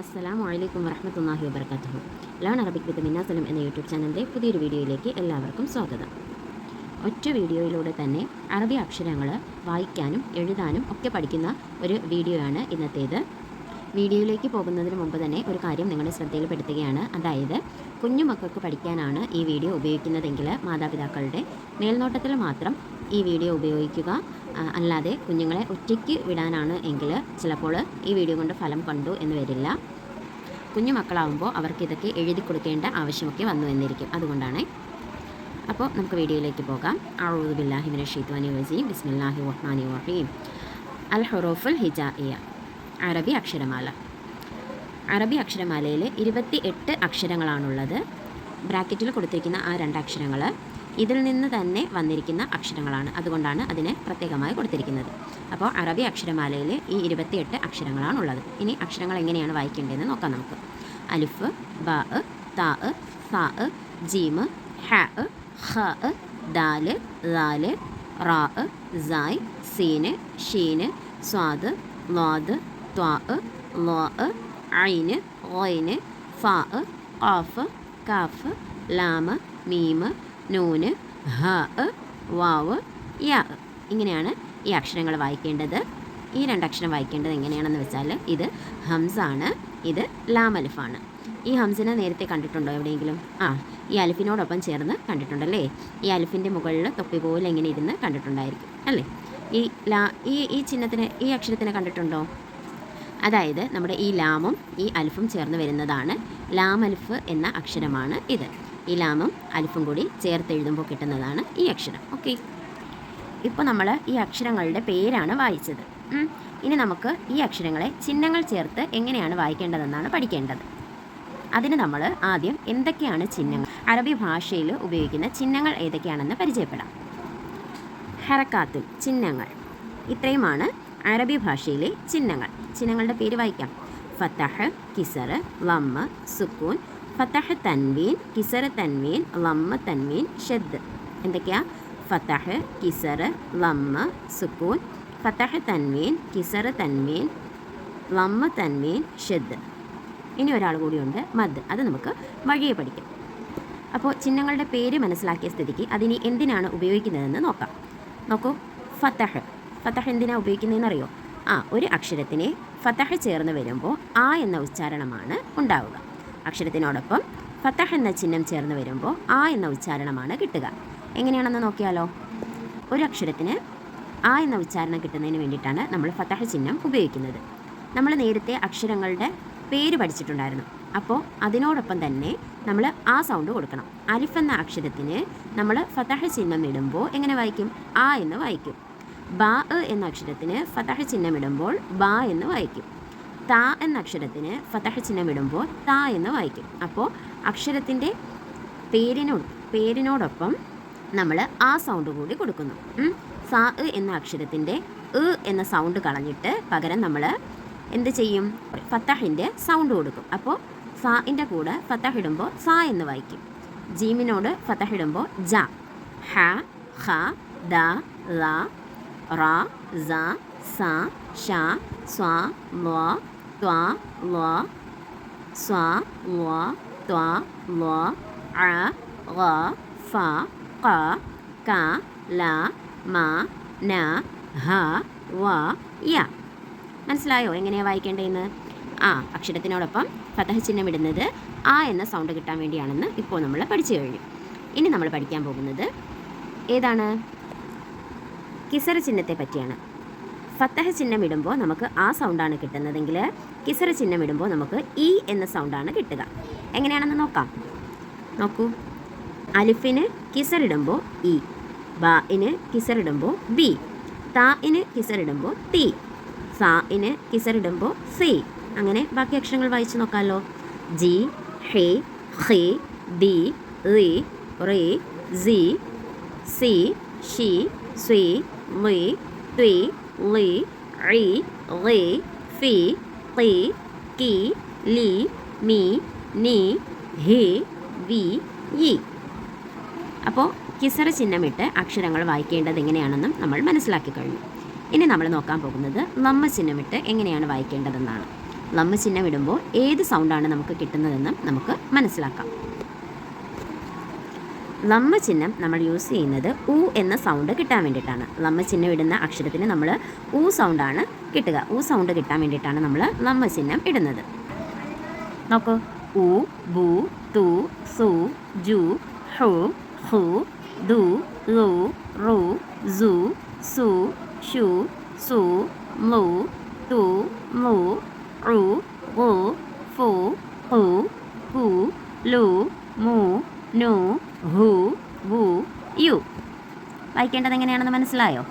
അസ്സലാമു അലൈക്കും വറഹമത്തല്ലാഹി വബർക്കാത്തു ലേൺ അറബിക് വിത്ത് മിന്നാസലം എന്ന യൂട്യൂബ് ചാനലിന്റെ പുതിയൊരു വീഡിയോയിലേക്ക് എല്ലാവർക്കും സ്വാഗതം. ഒറ്റ വീഡിയോയിലൂടെ തന്നെ അറബി അക്ഷരങ്ങൾ വായിക്കാനും എഴുതാനും ഒക്കെ പഠിക്കുന്ന ഒരു വീഡിയോയാണ് ഇന്നത്തേത്. വീഡിയോയിലേക്ക് പോകുന്നതിന് മുമ്പ് തന്നെ ഒരു കാര്യം നിങ്ങളുടെ ശ്രദ്ധയിൽപ്പെടുത്തുകയാണ്. അതായത് കുഞ്ഞു മക്കൾക്ക് പഠിക്കാനാണ് ഈ വീഡിയോ ഉപയോഗിക്കുന്നതെങ്കിൽ മാതാപിതാക്കളുടെ മേൽനോട്ടത്തിൽ മാത്രം ഈ വീഡിയോ ഉപയോഗിക്കുക. അല്ലാതെ കുഞ്ഞുങ്ങളെ ഒറ്റയ്ക്ക് വിടാനാണ് എങ്കിൽ ചിലപ്പോൾ ഈ വീഡിയോ കൊണ്ട് ഫലം കണ്ടു എന്ന് വരില്ല. കുഞ്ഞു മക്കളാവുമ്പോൾ അവർക്ക് ഇതൊക്കെ എഴുതി കൊടുക്കേണ്ട ആവശ്യമൊക്കെ വന്നു എന്നിരിക്കും. അതുകൊണ്ടാണ്. അപ്പോൾ നമുക്ക് വീഡിയോയിലേക്ക് പോകാം. അഊദു ബില്ലാഹി മിനശ് ഷൈത്വാനി വസീം ബിസ്മില്ലാഹി വഹ്മാനി വഹീം അൽ ഹൊറോഫുൽ ഹിജാഇയ അറബി അക്ഷരമാല. അറബി അക്ഷരമാലയിൽ ഇരുപത്തി എട്ട് അക്ഷരങ്ങളാണുള്ളത്. ബ്രാക്കറ്റിൽ കൊടുത്തിരിക്കുന്ന ആ രണ്ട് അക്ഷരങ്ങൾ ഇതിൽ നിന്ന് തന്നെ വന്നിരിക്കുന്ന അക്ഷരങ്ങളാണ്. അതുകൊണ്ടാണ് അതിനെ പ്രത്യേകമായി കൊടുത്തിരിക്കുന്നത്. അപ്പോൾ അറബി അക്ഷരമാലയിൽ ഈ ഇരുപത്തിയെട്ട് അക്ഷരങ്ങളാണുള്ളത്. ഇനി അക്ഷരങ്ങൾ എങ്ങനെയാണ് വായിക്കേണ്ടതെന്ന് നോക്കാം നമുക്ക്. അലിഫ് ബ താ സാ ജീമ് ഹ ഹ ദാൽ ദാൽ റാ സായ് സീന് ഷീന് സ്വാദ് ലാദ് ത്വാ ലോ ഐന് ഓയിന് ഫാ ഖാഫ് കാഫ് ലാമ് മീമ് നൂന് ഹ വാവ് യ ഇങ്ങനെയാണ് ഈ അക്ഷരങ്ങൾ വായിക്കേണ്ടത്. ഈ രണ്ടക്ഷരം വായിക്കേണ്ടത് എങ്ങനെയാണെന്ന് വെച്ചാൽ ഇത് ഹംസാണ് ഇത് ലാം അലിഫാണ്. ഈ ഹംസിനെ നേരത്തെ കണ്ടിട്ടുണ്ടോ എവിടെയെങ്കിലും? ആ ഈ അലിഫിനോടൊപ്പം ചേർന്ന് കണ്ടിട്ടുണ്ടല്ലേ? ഈ അലിഫിന്റെ മുകളിൽ തൊപ്പി പോലെ ഇങ്ങനെ ഇരുന്ന് കണ്ടിട്ടുണ്ടായിരിക്കും അല്ലേ? ഈ ലാ ഈ ഈ ചിഹ്നത്തിന് ഈ അക്ഷരത്തിനെ കണ്ടിട്ടുണ്ടോ? അതായത് നമ്മുടെ ഈ ലാമും ഈ അൽഫും ചേർന്ന് വരുന്നതാണ്. ലാം അൽഫ് എന്ന അക്ഷരമാണ് ഇത്. ഈ ലാമും അൽഫും കൂടി ചേർത്ത് എഴുതുമ്പോൾ കിട്ടുന്നതാണ് ഈ അക്ഷരം. ഓക്കെ. ഇപ്പോൾ നമ്മൾ ഈ അക്ഷരങ്ങളുടെ പേരാണ് വായിച്ചത്. ഇനി നമുക്ക് ഈ അക്ഷരങ്ങളെ ചിഹ്നങ്ങൾ ചേർത്ത് എങ്ങനെയാണ് വായിക്കേണ്ടതെന്നാണ് പഠിക്കേണ്ടത്. അതിന് നമ്മൾ ആദ്യം എന്തൊക്കെയാണ് ചിഹ്നങ്ങൾ? അറബി ഭാഷയിൽ ഉപയോഗിക്കുന്ന ചിഹ്നങ്ങൾ ഏതൊക്കെയാണെന്ന് പരിചയപ്പെടാം. ഹറക്കാത്തുൽ ചിഹ്നങ്ങൾ. ഇത്രയുമാണ് അറബി ഭാഷയിലെ ചിഹ്നങ്ങൾ. ചിഹ്നങ്ങളുടെ പേര് വായിക്കാം. ഫത്തഹ് കിസർ ലമ്മ സുക്കൂൻ. ഫത്തഹ് തൻവീൻ കിസർ തൻവീൻ ലമ്മ തൻവീൻ ഷെദ്. എന്തൊക്കെയാ? ഫത്തഹ് കിസർ ലമ്മ സുക്കൂൻ. ഫത്തഹ് തൻവീൻ കിസർ തൻവീൻ ലമ്മ തൻവീൻ ഷെദ്. ഇനി ഒരാൾ കൂടിയുണ്ട് മദ്. അത് നമുക്ക് വഴിയെ പഠിക്കാം. അപ്പോൾ ചിഹ്നങ്ങളുടെ പേര് മനസ്സിലാക്കിയ സ്ഥിതിക്ക് അതിനി എന്തിനാണ് ഉപയോഗിക്കുന്നതെന്ന് നോക്കാം. നോക്കൂ. ഫത്തഹ് ഫത്തഹ് എന്തിനാണ് ഉപയോഗിക്കുന്നതെന്ന് അറിയോ ആ ഒരു അക്ഷരത്തിന് ഫത്തഹ് ചേർന്ന് വരുമ്പോൾ ആ എന്ന ഉച്ചാരണമാണ് ഉണ്ടാവുക. അക്ഷരത്തിനോടൊപ്പം ഫത്തഹ് എന്ന ചിഹ്നം ചേർന്ന് വരുമ്പോൾ ആ എന്ന ഉച്ചാരണമാണ് കിട്ടുക. എങ്ങനെയാണെന്ന് നോക്കിയാലോ? ഒരു അക്ഷരത്തിന് ആ എന്ന ഉച്ചാരണം കിട്ടുന്നതിന് വേണ്ടിയിട്ടാണ് നമ്മൾ ഫത്തഹ് ചിഹ്നം ഉപയോഗിക്കുന്നത്. നമ്മൾ നേരത്തെ അക്ഷരങ്ങളുടെ പേര് പഠിച്ചിട്ടുണ്ടായിരുന്നു. അപ്പോൾ അതിനോടൊപ്പം തന്നെ നമ്മൾ ആ സൗണ്ട് കൊടുക്കണം. അലിഫ് എന്ന അക്ഷരത്തിന് നമ്മൾ ഫതഹ ചിഹ്നം ഇടുമ്പോൾ എങ്ങനെ വായിക്കും? ആ എന്ന് വായിക്കും. ബാ എന്ന അക്ഷരത്തിന് ഫതഹ ചിഹ്നമിടുമ്പോൾ ബാ എന്ന് വായിക്കും. താ എന്ന അക്ഷരത്തിന് ഫതഹ ചിഹ്നമിടുമ്പോൾ താ എന്ന് വായിക്കും. അപ്പോൾ അക്ഷരത്തിന്റെ പേരിനോ പേരിനോടൊപ്പം നമ്മൾ ആ സൗണ്ട് കൂടി കൊടുക്കുന്നു. സ എന്ന അക്ഷരത്തിന്റെ എ എന്ന സൗണ്ട് കളഞ്ഞിട്ട് പകരം നമ്മൾ എന്ത് ചെയ്യും? ഫത്തഹിന്റെ സൗണ്ട് കൊടുക്കും. അപ്പോൾ സാഇന്റെ കൂടെ ഫത്തഹ് ഇടുമ്പോൾ സ എന്ന് വായിക്കും. ജീമിനോട് ഫത്തഹ് ഇടുമ്പോൾ ജ. ഹ ഹ ദ ല റ സ സ ഷ സ്വ ല ത്വ ല സ്വ ല ത്വ ല അ ഗ ഫ ക ക ല മ ന ഹ വ യ. മനസ്സിലായോ? എങ്ങനെയാണ് വായിക്കേണ്ടതെന്ന് ആ അക്ഷരത്തിനോടൊപ്പം ഫതഹ ചിഹ്നം ഇടുന്നത് ആ എന്ന സൗണ്ട് കിട്ടാൻ വേണ്ടിയാണെന്ന് ഇപ്പോൾ നമ്മൾ പഠിച്ചു കഴിഞ്ഞു. ഇനി നമ്മൾ പഠിക്കാൻ പോകുന്നത് ഏതാണ്? കിസറ ചിഹ്നത്തെ പറ്റിയാണ്. ഫത്തഹ ചിഹ്നം ഇടുമ്പോൾ നമുക്ക് ആ സൗണ്ടാണ് കിട്ടുന്നതെങ്കിൽ കിസറ ചിഹ്നം ഇടുമ്പോൾ നമുക്ക് ഇ എന്ന സൗണ്ടാണ് കിട്ടുക. എങ്ങനെയാണെന്ന് നോക്കാം. നോക്കൂ. അലിഫിന് കിസറിടുമ്പോൾ ഇ ബാഇന് കിസറിടുമ്പോൾ ബി താഇന് കിസറിടുമ്പോൾ തി സാഇന് കിസറിടുമ്പോൾ സി അങ്ങനെ ബാക്കി അക്ഷരങ്ങൾ വായിച്ചു നോക്കാമല്ലോ ജി ഹി ഹെ ദി റി റി സി സി ഷി സ്വി ലി ത്വി ലി റി li, ഫി ഖി കി ലി മി നി ഹി വി yi. അപ്പോൾ കിസറ ചിഹ്നമിട്ട് അക്ഷരങ്ങൾ വായിക്കേണ്ടത് എങ്ങനെയാണെന്നും നമ്മൾ മനസ്സിലാക്കി കഴിഞ്ഞു. ഇനി നമ്മൾ നോക്കാൻ പോകുന്നത് നമ്മ ചിഹ്നമിട്ട് എങ്ങനെയാണ് വായിക്കേണ്ടതെന്നാണ്. നമ്മ ചിഹ്നം ഇടുമ്പോൾ ഏത് സൗണ്ടാണ് നമുക്ക് കിട്ടുന്നതെന്നും നമുക്ക് മനസ്സിലാക്കാം. ലമ്മ ചിഹ്നം നമ്മൾ യൂസ് ചെയ്യുന്നത് ഉ എന്ന സൗണ്ട് കിട്ടാൻ വേണ്ടിയിട്ടാണ്. ലമ്മ ചിഹ്നം ഇടുന്ന അക്ഷരത്തിന് നമ്മൾ ഉ സൗണ്ടാണ് കിട്ടുക. ഉ സൗണ്ട് കിട്ടാൻ വേണ്ടിയിട്ടാണ് നമ്മൾ ലമ്മ ചിഹ്നം ഇടുന്നത്. നോക്കൂ. ഉ ബു തു സു ജു ഹു ഹു ദു ലു റു സു സു ഷു സു മു തു മു റു ഉ ഫു ഹു ഹു ലു മു നു ഹു വു യു. വായിക്കേണ്ടത് എങ്ങനെയാണെന്ന് മനസ്സിലായോ?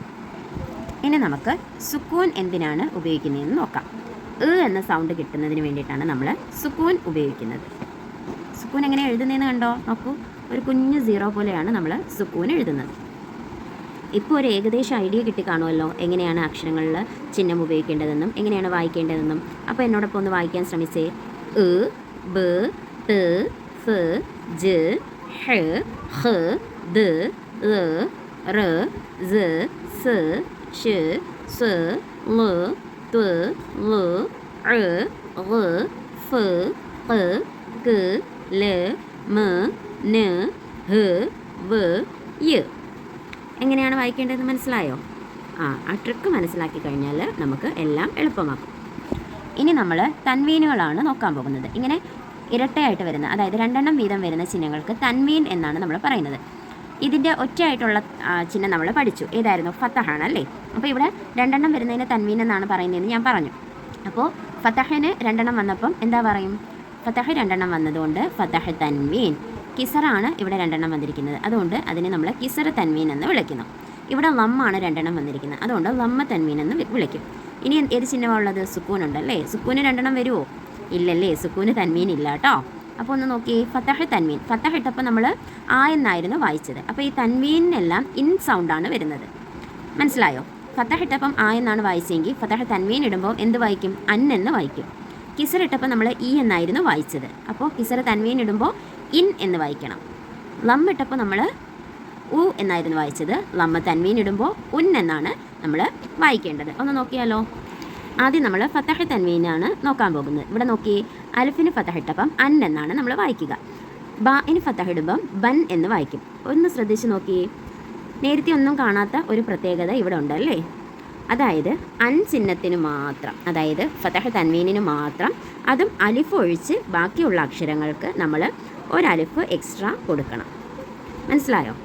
ഇനി നമുക്ക് സുക്കൂൻ എന്തിനാണ് ഉപയോഗിക്കുന്നതെന്ന് നോക്കാം. എ എന്ന സൗണ്ട് കിട്ടുന്നതിന് വേണ്ടിയിട്ടാണ് നമ്മൾ സുക്കൂൻ ഉപയോഗിക്കുന്നത്. സുക്കൂൻ എങ്ങനെ എഴുതുന്നതെന്ന് കണ്ടോ? നോക്കൂ. ഒരു കുഞ്ഞ് സീറോ പോലെയാണ് നമ്മൾ സുക്കൂൻ എഴുതുന്നത്. ഇപ്പോൾ ഒരു ഏകദേശ ഐഡിയ കിട്ടി കാണുമല്ലോ. എങ്ങനെയാണ് അക്ഷരങ്ങളിൽ ചിഹ്നം ഉപയോഗിക്കേണ്ടതെന്നും എങ്ങനെയാണ് വായിക്കേണ്ടതെന്നും. അപ്പോൾ എന്നോടൊപ്പം ഒന്ന് വായിക്കാൻ ശ്രമിച്ചേ. എ ബ് ത് ഫ് ജ് ഹ ഹ് ദ് റ് റ സ ഷ് സ് ല ത് ല ഴ് റ് ഫ് ഖ ക് ല മ ന ഹ് വ് യ്. എങ്ങനെയാണ് വായിക്കേണ്ടതെന്ന് മനസ്സിലായോ? ആ ആ ട്രിക്ക് മനസ്സിലാക്കി കഴിഞ്ഞാൽ നമുക്ക് എല്ലാം എളുപ്പമാക്കും. ഇനി നമ്മൾ തൻവീനുകളാണ് നോക്കാൻ പോകുന്നത്. ഇങ്ങനെ ഇരട്ടയായിട്ട് വരുന്ന അതായത് രണ്ടെണ്ണം വീതം വരുന്ന ചിഹ്നങ്ങൾക്ക് തൻവീൻ എന്നാണ് നമ്മൾ പറയുന്നത്. ഇതിന്റെ ഒറ്റയായിട്ടുള്ള ചിഹ്നം നമ്മൾ പഠിച്ചു. ഏതായിരുന്നു? ഫത്തഹാണ് അല്ലേ? അപ്പോൾ ഇവിടെ രണ്ടെണ്ണം വരുന്നതിന് തൻവീൻ എന്നാണ് പറയുന്നതെന്ന് ഞാൻ പറഞ്ഞു. അപ്പോൾ ഫത്തഹിന് രണ്ടെണ്ണം വന്നപ്പം എന്താ പറയും? ഫത്തഹ് രണ്ടെണ്ണം വന്നതുകൊണ്ട് ഫത്തഹ് തൻവീൻ കിസറാണ് ഇവിടെ രണ്ടെണ്ണം വന്നിരിക്കുന്നത്. അതുകൊണ്ട് അതിനെ നമ്മൾ കിസർ തൻവീൻ എന്ന് വിളിക്കുന്നു. ഇവിടെ ലമ്മാണ് രണ്ടെണ്ണം വന്നിരിക്കുന്നത്. അതുകൊണ്ട് ലമ്മ തൻവീൻ എന്ന് വിളിക്കും. ഇനി ഏത് ചിഹ്നമാണ് ഉള്ളത്? അല്ലേ? സുക്കൂന് രണ്ടെണ്ണം വരുമോ ഇല്ലല്ലേ സുക്കൂന് തന്മീൻ ഇല്ല കേട്ടോ. അപ്പോൾ ഒന്ന് നോക്കി ഫത്തഹ് തന്മീൻ ഫത്തഹ് ഇട്ടപ്പോൾ നമ്മൾ ആ എന്നായിരുന്നു വായിച്ചത്. അപ്പോൾ ഈ തന്മീനെല്ലാം ഇൻ സൗണ്ടാണ് വരുന്നത്. മനസ്സിലായോ? ഫത്തഹ് ഇട്ടപ്പം ആ എന്നാണ് വായിച്ചെങ്കിൽ ഫത്തഹ് തന്മീൻ ഇടുമ്പോൾ എന്ത് വായിക്കും? അൻ എന്ന് വായിക്കും. കിസർ ഇട്ടപ്പോൾ നമ്മൾ ഇ എന്നായിരുന്നു വായിച്ചത്. അപ്പോൾ കിസർ തന്മീൻ ഇടുമ്പോൾ ഇൻ എന്ന് വായിക്കണം. ലം ഇട്ടപ്പോൾ നമ്മൾ ഉ എന്നായിരുന്നു വായിച്ചത്. ലമ്മ തന്മീൻ ഇടുമ്പോൾ ഉൻ എന്നാണ് നമ്മൾ വായിക്കേണ്ടത്. ഒന്ന് നോക്കിയാലോ? ആദ്യം നമ്മൾ ഫത്തഹ് തൻവീനാണ് നോക്കാൻ പോകുന്നത്. ഇവിടെ നോക്കിയേ അലഫിന് ഫത്തഹിട്ടപ്പം അൻ എന്നാണ് നമ്മൾ വായിക്കുക. ബാഇന് ഫത്തഹിടുമ്പം ബൻ എന്ന് വായിക്കും. ഒന്ന് ശ്രദ്ധിച്ച് നോക്കിയേ നേരത്തെ ഒന്നും കാണാത്ത ഒരു പ്രത്യേകത ഇവിടെ ഉണ്ടല്ലേ അതായത് അൻ ചിഹ്നത്തിന് മാത്രം അതായത് ഫതഹ് തൻവീനിന് മാത്രം അതും അലിഫ് ഒഴിച്ച് ബാക്കിയുള്ള അക്ഷരങ്ങൾക്ക് നമ്മൾ ഒരലിഫ് എക്സ്ട്രാ കൊടുക്കണം. മനസ്സിലായോ?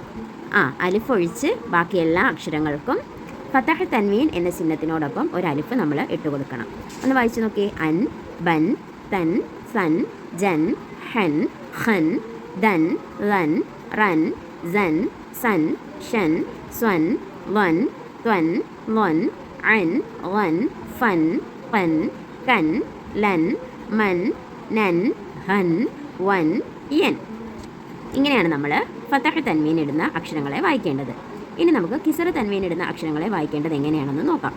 ആ അലിഫ് ഒഴിച്ച് ബാക്കി എല്ലാ അക്ഷരങ്ങൾക്കും ഫതഹ് തൻവീൻ എന്ന ചിഹ്നത്തിനോടൊപ്പം ഒരു അലിഫ് നമ്മൾ ഇട്ട് കൊടുക്കണം. ഒന്ന് വായിച്ചു നോക്കിയേ അൻ ബൻ തൻ സൻ ജൻ ഹൻ ഹൻ ദൻ ലൻ റൻ സൻ സൻ ഷൻ സ്വൻ വൻ ത്വൻ ലൊൻ അൻ വൻ ഫൻ പൻ കൻ ലൻ മൻ നൻ ഹൻ വൻ യൻ. ഇങ്ങനെയാണ് നമ്മൾ ഫത്താഹ് തൻവീൻ ഇടുന്ന അക്ഷരങ്ങളെ വായിക്കേണ്ടത്. ഇനി നമുക്ക് കിസറ തൻവീൻ ഇടുന്ന അക്ഷരങ്ങളെ വായിക്കേണ്ടത് എങ്ങനെയാണെന്ന് നോക്കാം.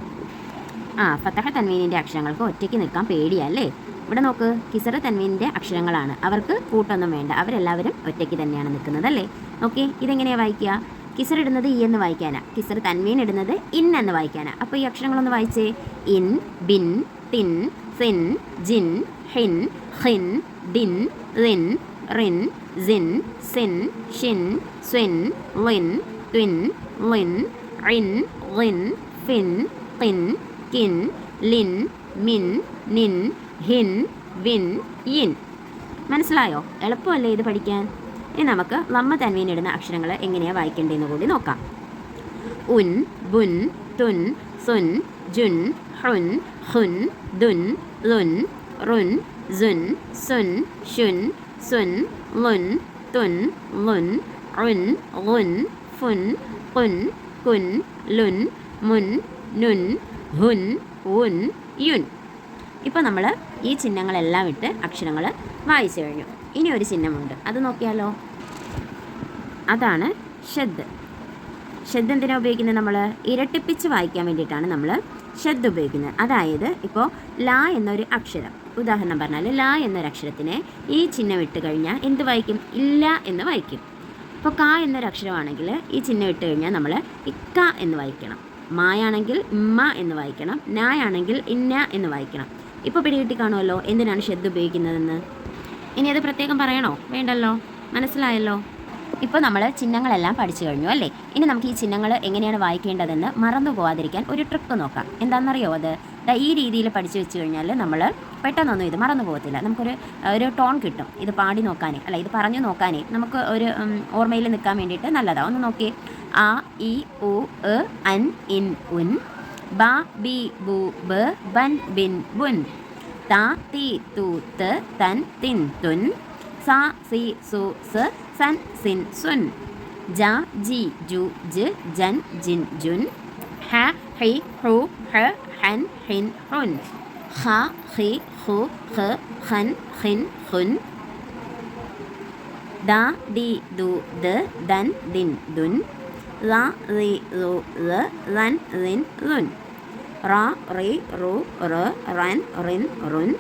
ആ ഫത്തഹ തൻവീനിന്റെ അക്ഷരങ്ങൾക്ക് ഒറ്റയ്ക്ക് നിൽക്കാൻ പേടിയല്ലേ? ഇവിടെ നോക്ക് കിസറ തൻവീനിന്റെ അക്ഷരങ്ങളാണ്. അവർക്ക് കൂട്ടൊന്നും വേണ്ട. അവരെല്ലാവരും ഒറ്റയ്ക്ക് തന്നെയാണ് നിൽക്കുന്നത് അല്ലേ ഓക്കെ ഇതെങ്ങനെയാണ് വായിക്കുക? കിസർ ഇടുന്നത് ഇ എന്ന് വായിക്കാനാ. കിസർ തൻവീൻ ഇടുന്നത് ഇൻ എന്ന് വായിക്കാനാ. അപ്പോൾ ഈ അക്ഷരങ്ങളൊന്ന് വായിച്ചേ. ഇൻ ബിൻ തിൻ സിൻ ജിൻ ഹിൻ ഹിൻ ഡിൻ റിൻ റിൻ സിൻ സിൻ ഷിൻ സ്വിൻ ലിൻ ട്വിൻ ലിൻ റിൻ റിൻ ഫിൻ ഖിൻ കിൻ ലിൻ മിൻ നിൻ ഹിൻ വിൻ യിൻ. മനസ്സിലായോ? എളുപ്പമല്ലേ ഇത് പഠിക്കാൻ? ഇനി നമുക്ക് ലമ്മ തൻവീൻ ഇടുന്ന അക്ഷരങ്ങൾ എങ്ങനെയാണ് വായിക്കേണ്ടതെന്ന് കൂടി നോക്കാം. ഉൻ ബുൻ തുൻ സുൻ ജുൻ ഹുൻ ഹുൻ ദുൻ ലുൻ റുൻ സുൻ സുൻ ഷുൻ സുൻ ലുൻ തുൻ ലുൻ റുൻ റുൻ ഫുൻ കുൻ കുൻ ലുൻ മുൻ നുൻ ഹുൻ ഉൻ യുൻ. ഇപ്പോൾ നമ്മൾ ഈ ചിഹ്നങ്ങളെല്ലാം ഇട്ട് അക്ഷരങ്ങൾ വായിച്ചു കഴിഞ്ഞു. ഇനി ഒരു ചിഹ്നമുണ്ട്. അത് നോക്കിയാലോ? അതാണ് ഷദ്. ഷദ് എന്തിനാണ് ഉപയോഗിക്കുന്നത് നമ്മൾ ഇരട്ടിപ്പിച്ച് വായിക്കാൻ വേണ്ടിയിട്ടാണ് നമ്മൾ ഷദ് ഉപയോഗിക്കുന്നത്. അതായത് ഇപ്പോൾ ലാ എന്നൊരു അക്ഷരം. ഉദാഹരണം പറഞ്ഞാൽ ലാ എന്നൊരു അക്ഷരത്തിനെ ഈ ചിഹ്നം ഇട്ട് കഴിഞ്ഞാൽ എന്ത് വായിക്കും? ഇല്ല എന്ന് വായിക്കും. ഇപ്പോൾ ക എന്നൊരു അക്ഷരമാണെങ്കിൽ ഈ ചിഹ്നം ഇട്ട് കഴിഞ്ഞാൽ നമ്മൾ ഇക്ക എന്ന് വായിക്കണം. മായാണെങ്കിൽ ഇമ്മ എന്ന് വായിക്കണം. നായാണെങ്കിൽ ഇന്ന എന്ന് വായിക്കണം. ഇപ്പോൾ പിടികിട്ടി കാണുമല്ലോ. എന്തിനാണ് ഷെദ് ഉപയോഗിക്കുന്നതെന്ന്? ഇനി അത് പ്രത്യേകം പറയണോ? വേണ്ടല്ലോ? മനസ്സിലായല്ലോ? ഇപ്പോൾ നമ്മൾ ചിഹ്നങ്ങളെല്ലാം പഠിച്ചു കഴിഞ്ഞു അല്ലേ? ഇനി നമുക്ക് ഈ ചിഹ്നങ്ങൾ എങ്ങനെയാണ് വായിക്കേണ്ടതെന്ന് മറന്നു പോകാതിരിക്കാൻ ഒരു ട്രിക്ക് നോക്കാം. എന്താണെന്നറിയോ അത്? ഈ രീതിയിൽ പഠിച്ചു വെച്ച് കഴിഞ്ഞാൽ നമ്മൾ പെട്ടെന്നൊന്നും ഇത് മറന്നു പോകത്തില്ല. നമുക്കൊരു ഒരു ടോൺ കിട്ടും. ഇത് പാടി നോക്കാനേ അല്ല ഇത് പറഞ്ഞു നോക്കാനേ നമുക്ക് ഒരു ഓർമ്മയിൽ നിൽക്കാൻ വേണ്ടിയിട്ട് നല്ലതാണ് ഒന്ന് നോക്കി ആ ഇ ഉ എ അൻ ഇൻ ഉൻ ബാ ബി ബു ബ ബൻ ബിൻ ബുൻ താ തി തു തൻ തിൻ തുൻ സാ സി സു സ san sin sun ja ji ju j jan jin jun ha hi hu he han hin hun ha hi hu he han hin hun da di du de dan din dun la ri ru re ran rin run ra ri ru r ran rin run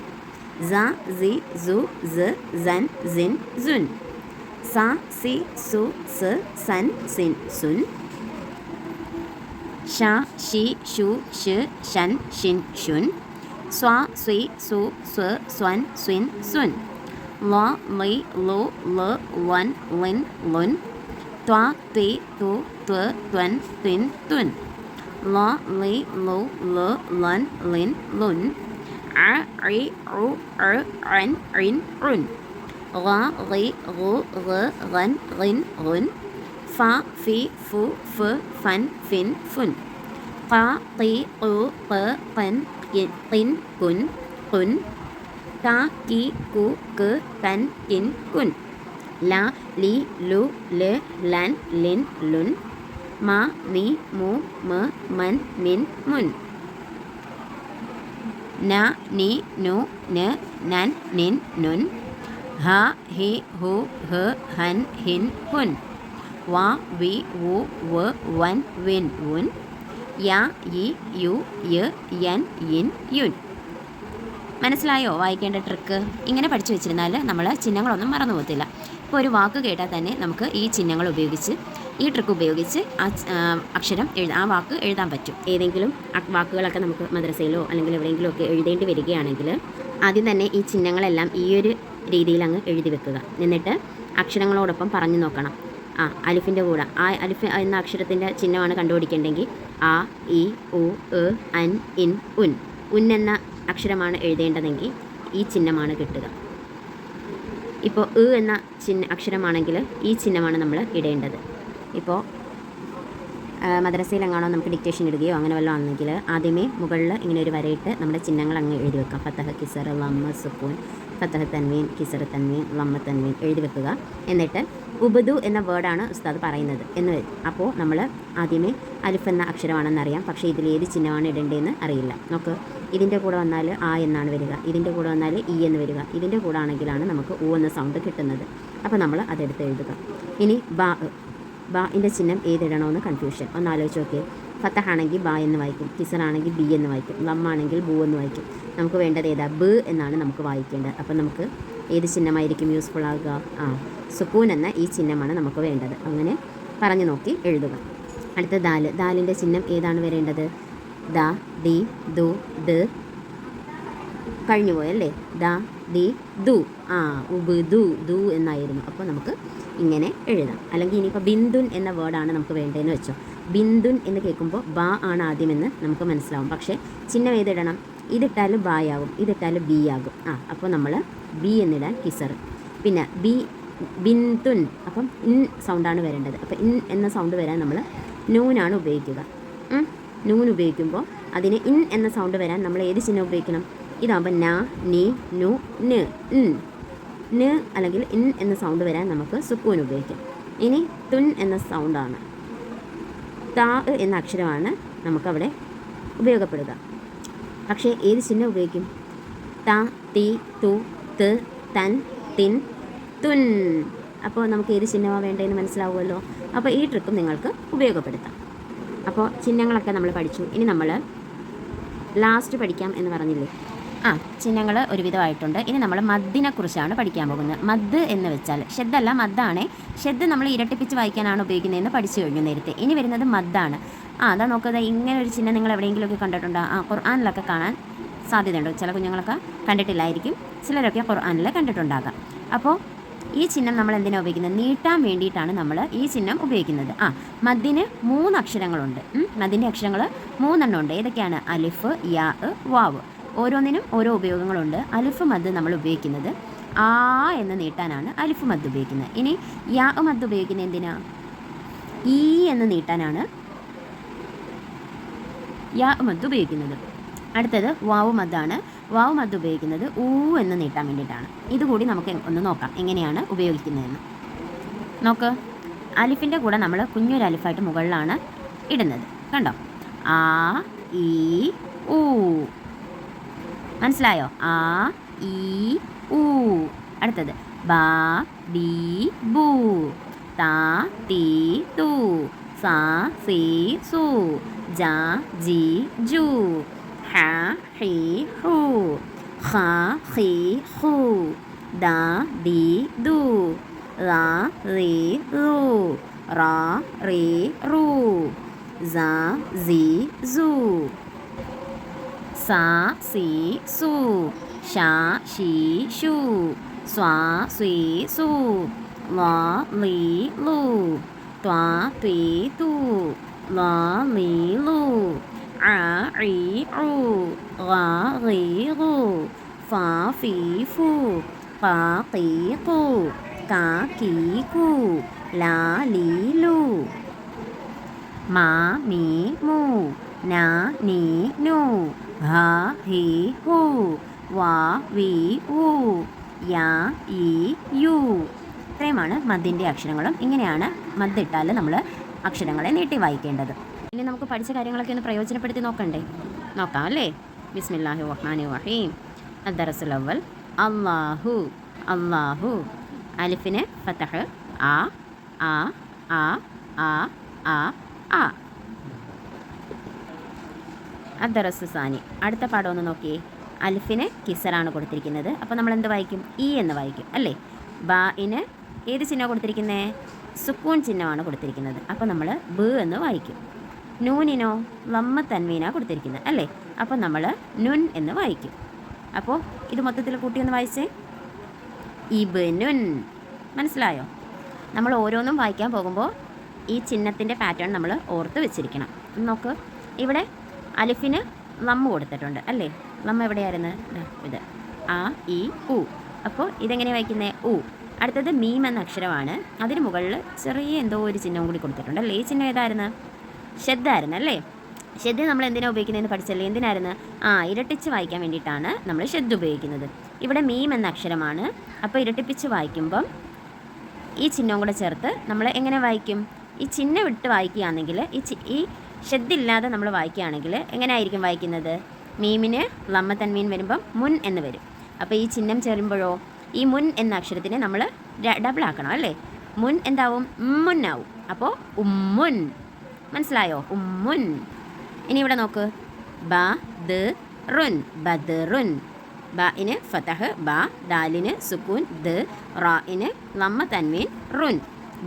za zi zu z zan zin zun சா சி சு சு சன் சின் சுன் ஷா ஷி ஷு ஷு ஷன் ஷின் ஷுன் ஸ்வா ஸ்வி சு சு ஸ்வன் ஸ்வின் சுன் லா லி லு லு லன் லின் லுன் துவா தி து து துவன் துன் துன் லா லி லு லு லன் லின் லுன் அ ரி உ அ அன் ரின் ருன் ரா ரி ரு ரு ரன் ரின் ருன் ஃபா ஃபி ஃபு ஃபு ஃபன் ஃபின் ஃபுன் கா தி ரு ப பன் பின் குன் குன் கா கி கு கு கன் கின் குன் லா லி லு லு லன் லின் லுன் மா மி மு ம மன் மின் முன் ந நி நு ந நன் நின் நுன் nun ഹി ഹു ഹ ഹൻ ഹിൻ ഹുൻ. വ വി ഉ വ വൻ വിൻ ഉൻ. യ ഇ യു യ യൻ ഇൻ യുൻ. മനസ്സിലായോ വായിക്കേണ്ട ട്രിക്ക്? ഇങ്ങനെ പഠിച്ചു വെച്ചിരുന്നാൽ നമ്മൾ ചിഹ്നങ്ങളൊന്നും മറന്നു പോകത്തില്ല. ഇപ്പോൾ ഒരു വാക്ക് കേട്ടാൽ തന്നെ നമുക്ക് ഈ ചിഹ്നങ്ങൾ ഉപയോഗിച്ച് ഈ ട്രിക്ക് ഉപയോഗിച്ച് ആ അക്ഷരം എഴുതാ ആ വാക്ക് എഴുതാൻ പറ്റും. ഏതെങ്കിലും വാക്കുകളൊക്കെ നമുക്ക് മദ്രസയിലോ അല്ലെങ്കിൽ എവിടെയെങ്കിലുമൊക്കെ എഴുതേണ്ടി വരികയാണെങ്കിൽ ആദ്യം തന്നെ ഈ ചിഹ്നങ്ങളെല്ലാം ഈ ഒരു രീതിയിൽ അങ്ങ് എഴുതി വെക്കുക. എന്നിട്ട് അക്ഷരങ്ങളോടൊപ്പം പറഞ്ഞു നോക്കണം. ആ അലിഫിന്റെ കൂടെ. ആ അലിഫ് എന്ന അക്ഷരത്തിന്റെ ചിഹ്നമാണ് കണ്ടുപിടിക്കേണ്ടെങ്കിൽ ആ ഇ ഉ എ അൻ ഇൻ ഉൻ. ഉൻ എന്ന അക്ഷരമാണ് എഴുതേണ്ടതെങ്കിൽ ഈ ചിഹ്നമാണ് കിട്ടുക. ഇപ്പോൾ എ എന്ന ചിഹ്ന അക്ഷരമാണെങ്കിൽ ഈ ചിഹ്നമാണ് നമ്മൾ ഇടേണ്ടത്. ഇപ്പോൾ മദ്രസയിലെങ്ങാണോ നമുക്ക് ഡിക്റ്റേഷൻ ഇടുകയോ അങ്ങനെ വല്ലതും ആണെങ്കിൽ ആദ്യമേ മുകളിൽ ഇങ്ങനെ ഒരു വരയിട്ട് നമ്മുടെ ചിഹ്നങ്ങൾ അങ്ങ് എഴുതി വെക്കാം. ഫത്തഹ കിസർ ലമ്മ സുക്കൂൻ. ഫത്തഹ തൻവീൻ കിസർ തൻവീൻ ലമ്മ തൻവീൻ എഴുതി വെക്കുക. എന്നിട്ട് ഉബദു എന്ന വേർഡാണ് ഉസ്താദ് പറയുന്നത് എന്ന് വരും. അപ്പോൾ നമ്മൾ ആദ്യമേ അലിഫ് എന്ന അക്ഷരമാണെന്ന് അറിയാം. പക്ഷേ ഇതിൽ ഏത് ചിഹ്നമാണ് ഇടേണ്ടതെന്ന് അറിയില്ല. നോക്ക്. ഇതിന്റെ കൂടെ വന്നാൽ ആ എന്നാണ് വരിക. ഇതിന്റെ കൂടെ വന്നാൽ ഇ എന്ന് വരിക. ഇതിന്റെ കൂടെ ആണെങ്കിലാണ് നമുക്ക് ഉ എന്ന സൗണ്ട് കിട്ടുന്നത്. അപ്പോൾ നമ്മൾ അതെടുത്ത് എഴുതുക. ഇനി ബാ ബാഇന്റെ ചിഹ്നം ഏതിടണമെന്ന് കൺഫ്യൂഷൻ ഒന്ന് ആലോചിച്ച് നോക്കിയേ. ഫത്തഹ് ആണെങ്കിൽ ബാ എന്ന് വായിക്കും കിസർ ആണെങ്കിൽ ബി എന്ന് വായിക്കും ലം ആണെങ്കിൽ ബു എന്ന് വായിക്കും. നമുക്ക് വേണ്ടത് ഏതാ? ബ് എന്നാണ് നമുക്ക് വായിക്കേണ്ടത്. അപ്പം നമുക്ക് ഏത് ചിഹ്നമായിരിക്കും യൂസ്ഫുൾ ആകുക? ആ സുക്കൂൻ എന്ന ഈ ചിഹ്നമാണ് നമുക്ക് വേണ്ടത്. അങ്ങനെ പറഞ്ഞു നോക്കി എഴുതുക. അടുത്ത ദാൽ. ദാലിന്റെ ചിഹ്നം ഏതാണ് വരേണ്ടത്? ദ ഡി ദു ഡ് കഴിഞ്ഞു പോയല്ലേ ദ ഡി ദു. ആ ഉബ് ദു ദു എന്നായിരുന്നു. അപ്പോൾ നമുക്ക് ഇങ്ങനെ എഴുതാം. അല്ലെങ്കിൽ ഇനിയിപ്പോൾ ബിന്ദുൻ എന്ന വേർഡാണ് നമുക്ക് വേണ്ടതെന്ന് വെച്ചോ. ബിന്ദുൻ എന്ന് കേൾക്കുമ്പോൾ ബാ ആണ് ആദ്യമെന്ന് നമുക്ക് മനസ്സിലാവും. പക്ഷേ ചിഹ്നം ഏതിടണം? ഇതിട്ടാൽ ബായാകും ഇതിട്ടാൽ ബി ആകും ആ അപ്പോൾ നമ്മൾ ബി എന്നിടാൻ കിസർ. പിന്നെ ബി ബിന്ദുൻ അപ്പം ഇൻ സൗണ്ടാണ് വരേണ്ടത്. അപ്പോൾ ഇൻ എന്ന സൗണ്ട് വരാൻ നമ്മൾ നൂനാണ് ഉപയോഗിക്കുക. നൂൻ ഉപയോഗിക്കുമ്പോൾ അതിന് ഇൻ എന്ന സൗണ്ട് വരാൻ നമ്മൾ ഏത് ചിഹ്നം ഉപയോഗിക്കണം? ഇതാകുമ്പോൾ ന നി നു ന് അല്ലെങ്കിൽ ഇൻ എന്ന സൗണ്ട് വരാൻ നമുക്ക് സുക്കൂൻ ഉപയോഗിക്കാം. ഇനി തുൻ എന്ന സൗണ്ടാണ് താ എന്ന അക്ഷരമാണ് നമുക്കവിടെ ഉപയോഗപ്പെടുക. പക്ഷേ ഏത് ചിഹ്നം ഉപയോഗിക്കും? ത തി തു ത് തൻ തിൻ തുൻ. അപ്പോൾ നമുക്ക് ഏത് ചിഹ്നമാണ് വേണ്ടതെന്ന് മനസ്സിലാവുമല്ലോ? അപ്പോൾ ഈ ട്രിക്കും നിങ്ങൾക്ക് ഉപയോഗപ്പെടുത്താം. അപ്പോൾ ചിഹ്നങ്ങളൊക്കെ നമ്മൾ പഠിച്ചു. ഇനി നമ്മൾ ലാസ്റ്റ് പഠിക്കാം എന്ന് പറഞ്ഞില്ലേ? ആ ചിഹ്നങ്ങൾ ഒരുവിധമായിട്ടുണ്ട്. ഇനി നമ്മൾ മദ്ദിനെക്കുറിച്ചാണ് പഠിക്കാൻ പോകുന്നത്. മദ് എന്ന് വെച്ചാൽ ഷെദ്ദല്ല മദ്ദാണേ. ഷെദ് നമ്മൾ ഇരട്ടിപ്പിച്ച് വായിക്കാനാണ് ഉപയോഗിക്കുന്നതെന്ന് പഠിച്ചു കഴിഞ്ഞു നേരത്തെ. ഇനി വരുന്നത് മദ്ദാണ്. ആ അതാ നോക്കുക ഇങ്ങനെ ഒരു ചിഹ്നം നിങ്ങൾ എവിടെയെങ്കിലുമൊക്കെ കണ്ടിട്ടുണ്ടോ? ആ ഖുർആാനിലൊക്കെ കാണാൻ സാധ്യതയുണ്ട്. ചില കുഞ്ഞുങ്ങളൊക്കെ കണ്ടിട്ടില്ലായിരിക്കും. ചിലരൊക്കെ ഖുർആാനിൽ കണ്ടിട്ടുണ്ടാകാം. അപ്പോൾ ഈ ചിഹ്നം നമ്മൾ എന്തിനാണ് ഉപയോഗിക്കുന്നത്? നീട്ടാൻ വേണ്ടിയിട്ടാണ് നമ്മൾ ഈ ചിഹ്നം ഉപയോഗിക്കുന്നത്. ആ മദ്ദിന് മൂന്ന് അക്ഷരങ്ങളുണ്ട് മദ്ദിന്റെ അക്ഷരങ്ങൾ മൂന്നെണ്ണം ഉണ്ട്. ഏതൊക്കെയാണ്? അലിഫ് യാ വാവ്. ഓരോന്നിനും ഓരോ ഉപയോഗങ്ങളുണ്ട്. അലിഫ് മദ് നമ്മൾ ഉപയോഗിക്കുന്നത്. ആ എന്ന് നീട്ടാനാണ് അലിഫ് മദ് ഉപയോഗിക്കുന്നത്. ഇനി യാ മദ് ഉപയോഗിക്കുന്നത് എന്തിനാ? ഈ എന്ന് നീട്ടാനാണ് യാ മദ് ഉപയോഗിക്കുന്നത്. അടുത്തത് വാവ് മദ്ദാണ് വാവ് മദ് ഉപയോഗിക്കുന്നത് ഊ എന്ന് നീട്ടാൻ വേണ്ടിയിട്ടാണ്. ഇതുകൂടി നമുക്ക് ഒന്ന് നോക്കാം. എങ്ങനെയാണ് ഉപയോഗിക്കുന്നതെന്ന്. നോക്ക്. അലിഫിന്റെ കൂടെ നമ്മൾ കുഞ്ഞൊരു അലിഫായിട്ട് മുകളിലാണ് ഇടുന്നത്. കണ്ടോ? ആ ഈ ഊ. മനസ്സിലായോ? ആ ഈ ഊ. അടുത്തത്. ബാ ബി ബു. താ തീ തു. സാ സി സു. ജാ ജി ജു. ഹ ഹി ഹു. ഹ ഹി ഹു. ദാ ദി ദു. റാ റി റു. റാ റി റു. സ സി സു. സാ സി സു. ഷാ ഷീ ഷു സ്വാ സ്വീ സു. ലാ ലീ ലു. ത്വാ ത്വീ തു. ലാ ലീ ലു. ആ ഇ ഉ ഗാ ഗീ ഗു ഫാ ഫീ ഫു. പാ തീ ഖു കാ കീ കു. ലാ ലീ ലു. മാ മീ മു. നാ നീ നു ഹ ഹി ഹു വാ വി ഊ യാ ഈ യു. ഇത്രയുമാണ് മദ്ദിന്റെ അക്ഷരങ്ങളും. ഇങ്ങനെയാണ് മദ് ഇട്ടാൽ നമ്മൾ അക്ഷരങ്ങളെ നീട്ടി വായിക്കേണ്ടത്. ഇനി നമുക്ക് പഠിച്ച കാര്യങ്ങളൊക്കെ ഒന്ന് പ്രയോജനപ്പെടുത്തി നോക്കണ്ടേ? നോക്കാം അല്ലേ? ബിസ്മില്ലാഹി റഹ്മാനി റഹീം. അദ്ദറസുൽ അവൽ അള്ളാഹു അള്ളാഹു അലിഫിന് ഫത്തഹ് ആ ആ ആ ആ ആ ആ. അദ്ദറസ് സാനി. അടുത്ത പാഠം ഒന്ന് നോക്കിയേ. അൽഫിന് കിസറാണ് കൊടുത്തിരിക്കുന്നത്. അപ്പോൾ നമ്മൾ എന്ത് വായിക്കും? ഇ എന്ന് വായിക്കും അല്ലേ? ബാഇന് ഏത് ചിഹ്നമാണ് കൊടുത്തിരിക്കുന്നത് സുക്കൂൺ ചിഹ്നമാണ് കൊടുത്തിരിക്കുന്നത്. അപ്പോൾ നമ്മൾ ബ് എന്ന് വായിക്കും. നൂനിനോ ലമ്മ തന്മീനാണ് കൊടുത്തിരിക്കുന്നത് അല്ലേ? അപ്പോൾ നമ്മൾ നുൻ എന്ന് വായിക്കും. അപ്പോൾ ഇത് മൊത്തത്തിൽ കൂട്ടി ഒന്ന് വായിച്ചേ. ഇബ്നുൻ മനസ്സിലായോ? നമ്മൾ ഓരോന്നും വായിക്കാൻ പോകുമ്പോൾ ഈ ചിഹ്നത്തിന്റെ പാറ്റേൺ നമ്മൾ ഓർത്ത് വെച്ചിരിക്കണം. നോക്ക്. ഇവിടെ അലിഫിന് ലമ്മ കൊടുത്തിട്ടുണ്ട് അല്ലേ? ലമ്മ എവിടെയായിരുന്നു? ഇത്. ആ ഇ ഉ. അപ്പോൾ ഇതെങ്ങനെ വായിക്കുന്നത് ഉ. അടുത്തത് മീം എന്ന അക്ഷരമാണ്. അതിന് മുകളിൽ ചെറിയ എന്തോ ഒരു ചിഹ്നം കൂടി കൊടുത്തിട്ടുണ്ട് അല്ലേ? ഈ ചിഹ്നം ഏതായിരുന്നു? ഷെദ്ദായിരുന്നു അല്ലേ? ഷെദ് നമ്മൾ എന്തിനാണ് ഉപയോഗിക്കുന്നതെന്ന് പഠിച്ചല്ലേ? എന്തിനായിരുന്നു? ആ ഇരട്ടിച്ച് വായിക്കാൻ വേണ്ടിയിട്ടാണ് നമ്മൾ ഷെദ് ഉപയോഗിക്കുന്നത്. ഇവിടെ മീം എന്ന അക്ഷരമാണ്. അപ്പോൾ ഇരട്ടിപ്പിച്ച് വായിക്കുമ്പം ഈ ചിഹ്നവും കൂടെ ചേർത്ത് നമ്മൾ എങ്ങനെ വായിക്കും? ഈ ചിഹ്നം ഇട്ട് വായിക്കുകയാണെങ്കിൽ ഈ ഈ ഷെദ്ദില്ലാതെ നമ്മൾ വായിക്കുകയാണെങ്കിൽ എങ്ങനെ ആയിരിക്കും വായിക്കുന്നത്? മീമിന് ലമ്മ തൻമീൻ വരുമ്പം മുൻ എന്ന് വരും. അപ്പോൾ ഈ ചിഹ്നം ചേരുമ്പോഴോ ഈ മുൻ എന്ന അക്ഷരത്തിനെ നമ്മൾ ഡബിൾ ആക്കണം അല്ലേ? മുൻ എന്താവും? മുന്നാവും അപ്പോൾ ഉമ്മുൻ. മനസ്സിലായോ? ഉമ്മുൻ. ഇനി ഇവിടെ നോക്ക്. ബ ദ റുൻ ബദറുൻ. ഇന് ഫതഹ് ബ ദാലിന് സുക്കൂൻ ദ റാഇന് ലമ്മ തൻവീൻ റുൻ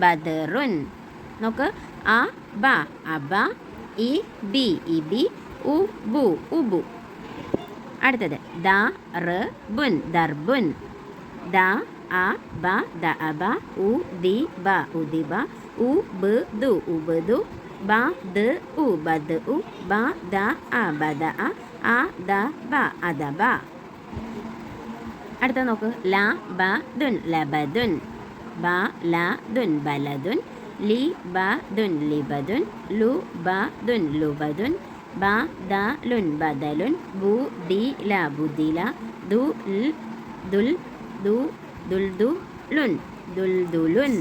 ബദറുൻ. നോക്ക്. അ ബ അബ ഇ ബി ഇ ബി ഉ ബു ഉബു അടുത്തത്. ദ റ് ബുൻ ദർബുൻ ദ അ ബ ദ അബ ഉ ദി ബ ഉദിബ ഉ ബ് ദു ഉബദു ബ ദ. ഉ ബദ് ഉ ബ the uh ബദ uh uh the ബ അദബ അടുത്ത നോക്ക്. ല ബ ദുൻ ലബദുൻ ബ ല ദുൻ ബലദുൻ ലി ബ ദുൻ ലിബദുൻ ലു ബ ദുൻ ലുബദുൻ ബ ദ ലുൻ ബദലുൻ ബു ദി ല ബുദില ദു ൽ ദുൽ ദു ദുൽ ദു ലുൻ ദുൽ ദുലുൻ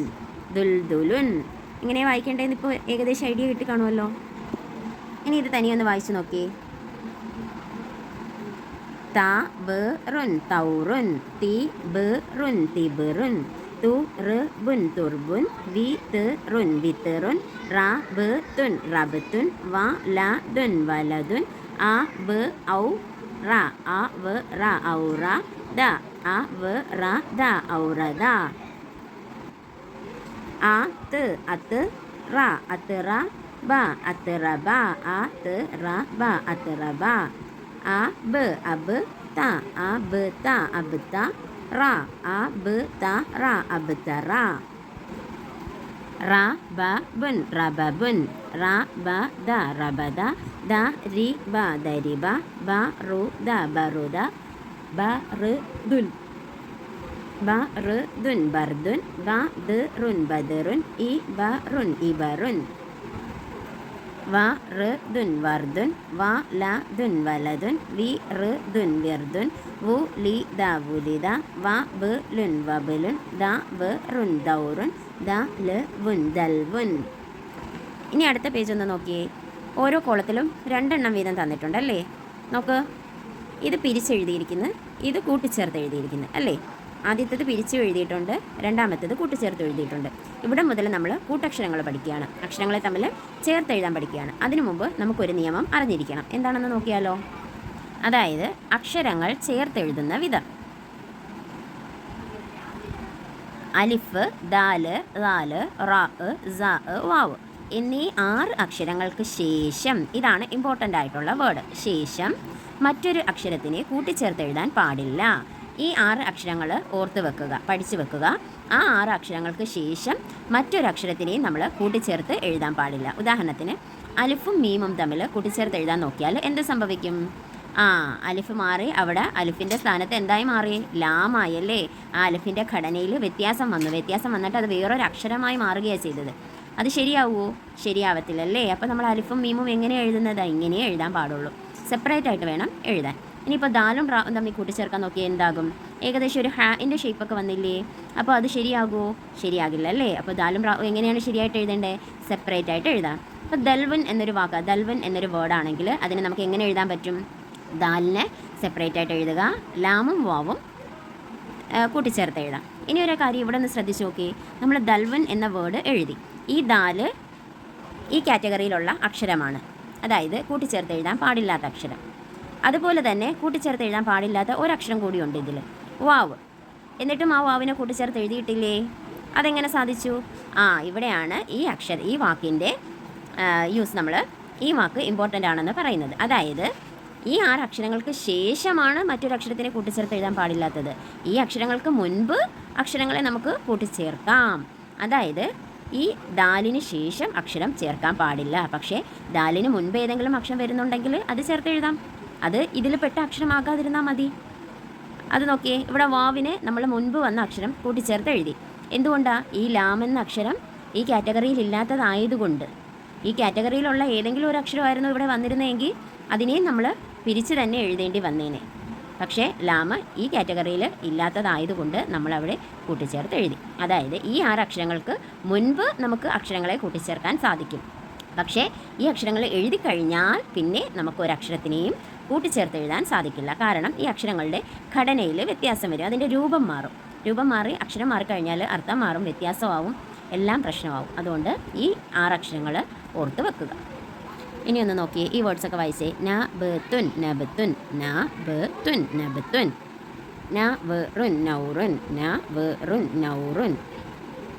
ദുൽ ദുലുൻ ഇങ്ങനെ വായിക്കേണ്ടതെന്ന് ഇപ്പോൾ ഏകദേശം ഐഡിയ കിട്ടി കാണുമല്ലോ. ഇനി ഇത് തനിയൊന്ന് വായിച്ചു നോക്കിയേ ത ബ റുൻ തൗറുൻ തി ബ റുൻ തി ത് റുൻ. വിത്തറുൻ റ ബ തുൻ റബത്തുൻ വ ല ദുൻ വലതുൻ ആ ബ ഔ റ ആ വ റ ഔ റ ദ ആ വ റ ദ ഔ റ ദ ആ ത് അത്ത് റ അത്ത് റ ബ അത്ത് റ ബ ആ ത് റ ബ അത്ത് റ ബ ആ ബ് അബ് ത ആ ബ് ത അബ് ത റ ആ ബ് ത റ അബ് ത റ റ ബ ബുൻ റബബുൻ റ ബ ദ റബദ ദ രി ബ ദരിബ ബ റു ദ ബറുദ ബ റ് ദുൻ ബ റ് ദുൻ ബർദുൻ ബ ദ് റുൻ ബദറുൻ ഇ ബ റുൻ ഇബറുൻ വ റ് ദുൻ വർദുൻ വ ല ദുൻ വലതുൻ വി റ് ദുൻ വിർദുൻ വു ലി ദ വുലിദ വ ബ് ലുൻ വബലുൻ ദ ബ് റുൻ ദൗറുൻ ദ ൽ വുൻ ദൽവുൻ ഇനി അടുത്ത പേജ് ഒന്ന് നോക്കിയേ. ഓരോ കോളത്തിലും രണ്ടെണ്ണം വീതം തന്നിട്ടുണ്ട് അല്ലേ നോക്ക്. ഇത് പിരിച്ചെഴുതിയിരിക്കുന്നു ഇത് കൂട്ടിച്ചേർത്ത് എഴുതിയിരിക്കുന്നു അല്ലേ? ആദ്യത്തേത് പിരിച്ചു എഴുതിയിട്ടുണ്ട്. രണ്ടാമത്തേത് കൂട്ടിച്ചേർത്ത് എഴുതിയിട്ടുണ്ട്. ഇവിടെ മുതൽ നമ്മൾ കൂട്ടക്ഷരങ്ങൾ പഠിക്കുകയാണ്. അക്ഷരങ്ങളെ തമ്മിൽ ചേർത്ത് എഴുതാൻ പഠിക്കുകയാണ്. അതിനു മുമ്പ് നമുക്കൊരു നിയമം അറിഞ്ഞിരിക്കണം. എന്താണെന്ന് നോക്കിയാലോ? അതായത് അക്ഷരങ്ങൾ ചേർത്തെഴുതുന്ന വിധം. അലിഫ് ദാൽ റാൽ റാ വാവ്. എന്നീ ആറ് അക്ഷരങ്ങൾക്ക് ശേഷം ഇതാണ് ഇമ്പോർട്ടന്റ് ആയിട്ടുള്ള വേർഡ് ശേഷം മറ്റൊരു അക്ഷരത്തിനെ കൂട്ടിച്ചേർത്ത് എഴുതാൻ പാടില്ല. ഈ ആറ് അക്ഷരങ്ങൾ ഓർത്ത് വെക്കുക പഠിച്ചു വെക്കുക. ആ ആറ് അക്ഷരങ്ങൾക്ക് ശേഷം മറ്റൊരു അക്ഷരത്തിനെയും നമ്മൾ കൂട്ടിച്ചേർത്ത് എഴുതാൻ പാടില്ല. ഉദാഹരണത്തിന് അലിഫും മീമും തമ്മിൽ കൂട്ടിച്ചേർത്ത് എഴുതാൻ നോക്കിയാൽ എന്ത് സംഭവിക്കും? ആ അലിഫ് മാറി അവിടെ അലിഫിന്റെ സ്ഥാനത്ത് എന്തായി മാറി? ലാമായി അല്ലേ? ആ അലിഫിന്റെ ഘടനയിൽ വ്യത്യാസം വന്നു. വ്യത്യാസം വന്നിട്ട് അത് വേറൊരു അക്ഷരമായി മാറുകയാണ് ചെയ്തത്. അത് ശരിയാവുമോ ശരിയാവത്തില്ലല്ലേ അപ്പോൾ നമ്മൾ അലിഫും മീമും എങ്ങനെ എഴുതുന്നത്? ഇങ്ങനെ എഴുതാൻ പാടുള്ളൂ. സെപ്പറേറ്റ് ആയിട്ട് വേണം എഴുതാൻ. ഇനിയിപ്പോൾ ദാലും റാവും തമ്മിൽ കൂട്ടിച്ചേർക്കാൻ നോക്കിയാൽ എന്താകും? ഏകദേശം ഒരു ഹാന്റെ ഷേപ്പൊക്കെ വന്നില്ലേ? അപ്പോൾ അത് ശരിയാകുമോ ശരിയാകില്ല അല്ലേ? അപ്പോൾ ദാലും റാവും എങ്ങനെയാണ് ശരിയായിട്ട് എഴുതേണ്ടത് സെപ്പറേറ്റ് ആയിട്ട് എഴുതാം. അപ്പോൾ ദൽവൻ എന്നൊരു വാക്ക് ദൽവൻ എന്നൊരു വേർഡാണെങ്കിൽ അതിനെ നമുക്ക് എങ്ങനെ എഴുതാൻ പറ്റും? ദാലിനെ സെപ്പറേറ്റ് ആയിട്ട് എഴുതുക. ലാമും വാവും കൂട്ടിച്ചേർത്ത് എഴുതാം. ഇനി ഒരു കാര്യം ഇവിടെ ഒന്ന് ശ്രദ്ധിച്ച് നോക്കി. നമ്മൾ ദൽവൻ എന്ന വേർഡ് എഴുതി. ഈ ദാൽ ഈ കാറ്റഗറിയിലുള്ള അക്ഷരമാണ്. അതായത് കൂട്ടിച്ചേർത്ത് എഴുതാൻ പാടില്ലാത്ത അക്ഷരം. അതുപോലെ തന്നെ കൂട്ടിച്ചേർത്ത് എഴുതാൻ പാടില്ലാത്ത ഒരക്ഷരം കൂടിയുണ്ട് ഇതിൽ വാവ്. എന്നിട്ടും ആ വാവിനെ കൂട്ടിച്ചേർത്ത് എഴുതിയിട്ടില്ലേ? അതെങ്ങനെ സാധിച്ചു? ആ ഇവിടെയാണ് ഈ അക്ഷര ഈ വാക്കിന്റെ യൂസ് നമ്മൾ ഈ വാക്ക് ഇമ്പോർട്ടന്റ് ആണെന്ന് പറയുന്നത്. അതായത് ഈ ആറ് അക്ഷരങ്ങൾക്ക് ശേഷമാണ് മറ്റൊരു അക്ഷരത്തിനെ കൂട്ടിച്ചേർത്ത് എഴുതാൻ പാടില്ലാത്തത്. ഈ അക്ഷരങ്ങൾക്ക് മുൻപ് അക്ഷരങ്ങളെ നമുക്ക് കൂട്ടിച്ചേർക്കാം. അതായത് ഈ ദാലിന് ശേഷം അക്ഷരം ചേർക്കാൻ പാടില്ല. പക്ഷേ ദാലിന് മുൻപ് ഏതെങ്കിലും അക്ഷരം വരുന്നുണ്ടെങ്കിൽ അത് ചേർത്ത് എഴുതാം. അത് ഇതിൽ പെട്ട അക്ഷരമാകാതിരുന്നാൽ മതി. അത് നോക്കിയേ ഇവിടെ വാവിന് നമ്മൾ മുൻപ് വന്ന അക്ഷരം കൂട്ടിച്ചേർത്ത് എഴുതി. എന്തുകൊണ്ടാണ് ഈ ലാം എന്ന അക്ഷരം ഈ കാറ്റഗറിയിൽ ഇല്ലാത്തതായതുകൊണ്ട്. ഈ കാറ്റഗറിയിലുള്ള ഏതെങ്കിലും ഒരു അക്ഷരമായിരുന്നു ഇവിടെ വന്നിരുന്നതെങ്കിൽ അതിനെയും നമ്മൾ പിരിച്ച് തന്നെ എഴുതേണ്ടി വന്നേനെ. പക്ഷേ ലാമ ഈ കാറ്റഗറിയിൽ ഇല്ലാത്തതായതുകൊണ്ട് നമ്മളവിടെ കൂട്ടിച്ചേർത്ത് എഴുതി. അതായത് ഈ ആറ് അക്ഷരങ്ങൾക്ക് മുൻപ് നമുക്ക് അക്ഷരങ്ങളെ കൂട്ടിച്ചേർക്കാൻ സാധിക്കും. പക്ഷേ ഈ അക്ഷരങ്ങൾ എഴുതി കഴിഞ്ഞാൽ പിന്നെ നമുക്ക് ഒരു അക്ഷരത്തിനെയും കൂട്ടിച്ചേർത്ത് എഴുതാൻ സാധിക്കില്ല. കാരണം ഈ അക്ഷരങ്ങളുടെ ഘടനയിൽ വ്യത്യാസം വരും. അതിന്റെ രൂപം മാറും. രൂപം മാറി അക്ഷരം മാറിക്കഴിഞ്ഞാൽ അർത്ഥം മാറും വ്യത്യാസമാവും എല്ലാം പ്രശ്നമാവും. അതുകൊണ്ട് ഈ ആറ് അക്ഷരങ്ങൾ ഓർത്ത് വെക്കുക. ഇനി ഒന്ന് നോക്കിയേ. ഈ വേർഡ്സ് ഒക്കെ വായിച്ചേ. ന ബത്തുൻ നബത്തുൻ ന ബത്തുൻ നബത്തുൻ ന വെറുൻ നൗറുൻ ന വെറുൻ നൗറുൻ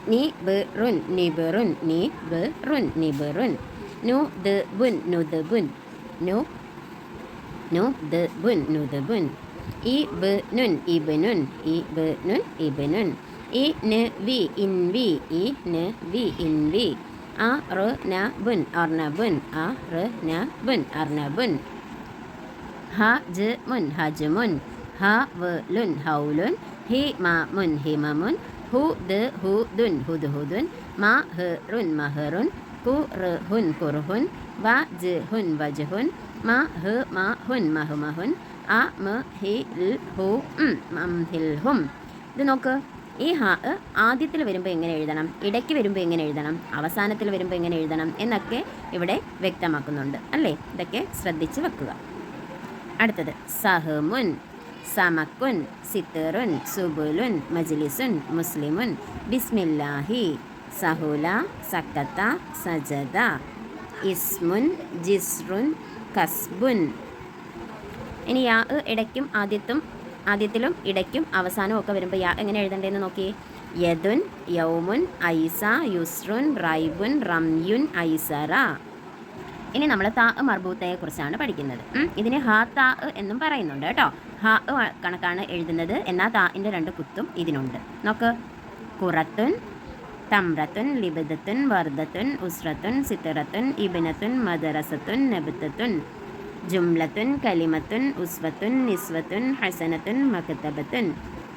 നി ബെറുൻ നിബറുൻ നി ബെറുൻ നിബറുൻ നു ദുൻ നു ദുൻ നു നു ദ് ബുൻ നുദ് ബുൻ. ഇ ബ് നുൻ ഇബനുൻ ഇ ബ് നുൻ ഇബനുൻ ഇ ന് വി ഇൻ വി ഇ ന് വി ഇൻ വി. ആ റ് ന ബുൻ അർണബുൻ ആ റ് ന ബുൻ അർണബുൻ ഹ ജ് മുൻ ഹജ്മുൻ ഹ വ് ലുൻ ഹൗലുൻ ഹി മ മുൻ ഹിമമുൻ ഹു ദ് ഹു ദുൻ ഹുദ് ഹുദുൻ മ ഹ് റുൻ മഹറുൻ കു റ് ഹുൻ കുർഹുൻ വ ജ് ഹുൻ വജ്ഹുൻ മ ഹ് മ ഹുൻ മഹുമഹുൻ അ മ ഹി ൽ ഹു മം ഹിൽ ഹും. ഇത് നോക്ക്. ഈ ഹ ആദ്യത്തിൽ വരുമ്പോൾ എങ്ങനെ എഴുതണം? ഇടയ്ക്ക് വരുമ്പോൾ എങ്ങനെ എഴുതണം? അവസാനത്തിൽ വരുമ്പോൾ എങ്ങനെ എഴുതണം? എന്നൊക്കെ ഇവിടെ വ്യക്തമാക്കുന്നുണ്ട്. അല്ലേ? ഇതൊക്കെ ശ്രദ്ധിച്ച് വെക്കുക. അടുത്തത്. സഹമുൻ സമക്കുൻ സിത്തറുൻ സുബുലുൻ മജ്ലിസുൻ മുസ്ലിമുൻ. ബിസ്മില്ലാഹി. സഹുല സക്കത്ത സജദ ഇസ്മുൻ ജിസ്റുൻ കസ്ബുൻ. ഇനി യാ ഇടയ്ക്കും ആദ്യത്തും ആദ്യത്തിലും ഇടയ്ക്കും അവസാനവും ഒക്കെ വരുമ്പോൾ യാ എങ്ങനെ എഴുതണ്ടേന്ന് നോക്കി യദുൻ യൗമുൻ ഐസ യുസ്റുൻ റൈബുൻ റംയുൻ ഐസറ. ഇനി നമ്മൾ താ മർബൂത്തയെ കുറിച്ചാണ് പഠിക്കുന്നത്. ഇതിനെ ഇതിന് ഹാ താ എന്നും പറയുന്നുണ്ട് കേട്ടോ. ഹാ കണക്കാണ് എഴുതുന്നത്. എന്നാൽ താ രണ്ട് കുത്തും ഇതിനുണ്ട്. നോക്ക്. കുറത്തുൻ തമ്രത്തുൻ ലിബിദത്തുൻ വർദ്ധത്തുൻ ഉസ്രത്തുൻ സിത്തറത്തുൻ ഇബിനത്തുൻ മദറസത്തുൻ നബിത്തത്തുൻ ജുംലത്തുൻ കലിമത്തുൻ ഉസ്വത്തുൻ നിസ്വത്തുൻ ഹസനത്തുൻ മക്കത്തബത്തുൻ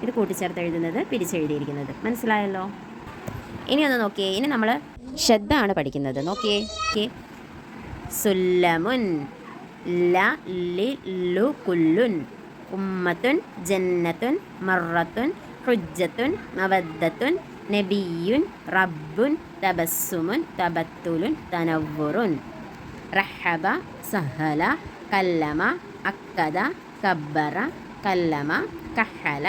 ഇത് കൂട്ടിച്ചേർത്ത് എഴുതുന്നത് പിരിച്ചെഴുതിയിരിക്കുന്നത്. മനസ്സിലായല്ലോ? ഇനി ഒന്ന് നോക്കിയേ. ഇനി നമ്മൾ ശ്രദ്ധ ആണ് പഠിക്കുന്നത്. നോക്കിയേ. സുല്ലമുൻ ല ലി ലു കുല്ലുൻ ഉമ്മത്തുൻ ജന്നത്തുൻ മറത്തുൻ ഹുജ്ജത്തുൻ മവദ്ദത്തുൻ നബിയുൻ റബ്ബുൻ തബസ്സുമുൻ തബത്തുലുൻ തനവ്വുറുൻ. റഹബ സഹല കല്ലമ അക്കദ കബ്ബറ കല്ലമ കഹല.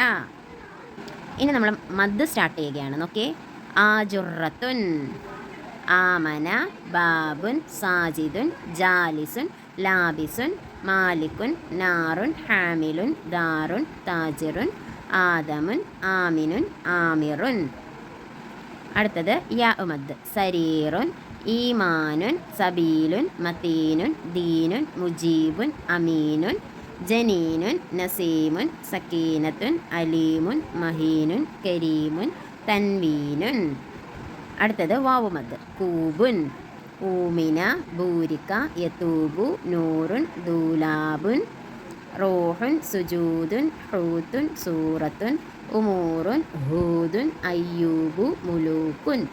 ഇനി നമ്മൾ മദ് സ്റ്റാർട്ട് ചെയ്യുകയാണ്. നോക്കേ ആജുറത്തുൻ ആമന ബാബുൻ സാജിദുൻ ജാലിസുൻ ലാബിസുൻ മാലിക്കുൻ നാറുൻ ഹാമിലുൻ ദാറുൻ താജിറുൻ ആദമുൻ ആമിനുൻ ആമിറുൻ. അടുത്തത് യാ ഉമദ് സരീറുൻ ഈമാനുൻ സബീലുൻ മതീനുൻ ദീനുൻ മുജീബുൻ അമീനുൻ ജനീനുൻ നസീമുൻ സക്കീനത്തുൻ അലീമുൻ മഹീനുൻ കരീമുൻ തൻവീനുൻ. അടുത്തത് വാവുമദ് കൂബുൻ ഊമിന ഭൂരിക്ക യതൂബു നൂറുൻ ദൂലാബുൻ റോഹുൻ സുജൂദുൻ ഹൂത്തുൻ സൂറത്തുൻ ഉമൂറുൻ ഹൂദുൻ അയ്യൂബു മുലൂക്കുൻ.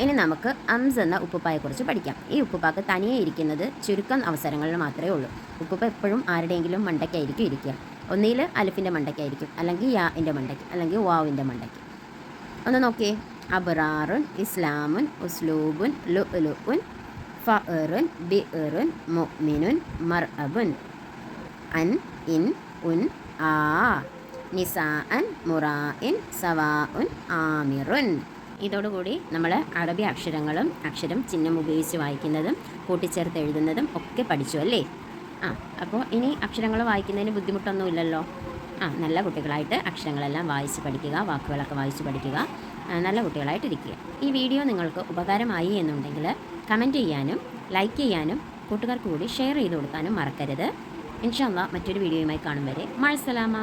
ഇനി നമുക്ക് അംസ് എന്ന ഉപ്പുപ്പായെക്കുറിച്ച് പഠിക്കാം. ഈ ഉപ്പുപ്പാക്ക് തനിയെ ഇരിക്കുന്നത് ചുരുക്കം അവസരങ്ങളിൽ മാത്രമേ ഉള്ളൂ. ഉപ്പുപ്പ എപ്പോഴും ആരുടെയെങ്കിലും മണ്ടയ്ക്കായിരിക്കും ഇരിക്കുക. ഒന്നിൽ അലിഫിന്റെ മണ്ടയ്ക്കായിരിക്കും അല്ലെങ്കിൽ യാ എന്റെ മണ്ടയ്ക്ക് അല്ലെങ്കിൽ വാവിന്റെ മണ്ടയ്ക്ക്. ഒന്ന് നോക്കിയേ. അബ്റാറുൻ ഇസ്ലാമുൻ ഉസ്ലൂബുൻ ലുഉലുഉൻ ഫഅറുൻ ബിഅറുൻ മുഅ്മിനുൻ മർഅബുൻ. അൻ ഇൻ ഉൻ ആ. നിസാഅൻ മുറാഇൻ സവാഉൻ ആമിറുൻ. ഇതോടുകൂടി നമ്മൾ അറബി അക്ഷരങ്ങളും അക്ഷരം ചിഹ്നം ഉപയോഗിച്ച് വായിക്കുന്നതും കൂട്ടിച്ചേർത്ത് എഴുതുന്നതും ഒക്കെ പഠിച്ചു അല്ലേ? ആ അപ്പോൾ ഇനി അക്ഷരങ്ങൾ വായിക്കുന്നതിന് ബുദ്ധിമുട്ടൊന്നുമില്ലല്ലോ. ആ നല്ല കുട്ടികളായിട്ട് അക്ഷരങ്ങളെല്ലാം വായിച്ച് പഠിക്കുക വാക്കുകളൊക്കെ വായിച്ച് പഠിക്കുക നല്ല കുട്ടികളായിട്ടിരിക്കുക ഈ വീഡിയോ നിങ്ങൾക്ക് ഉപകാരമായി എന്നുണ്ടെങ്കിൽ കമന്റ് ചെയ്യാനും ലൈക്ക് ചെയ്യാനും കൂട്ടുകാർക്ക് കൂടി ഷെയർ ചെയ്ത് കൊടുക്കാനും മറക്കരുത്. ഇൻഷാല്ല മറ്റൊരു വീഡിയോയുമായി കാണും വരെ. മഴസലാമ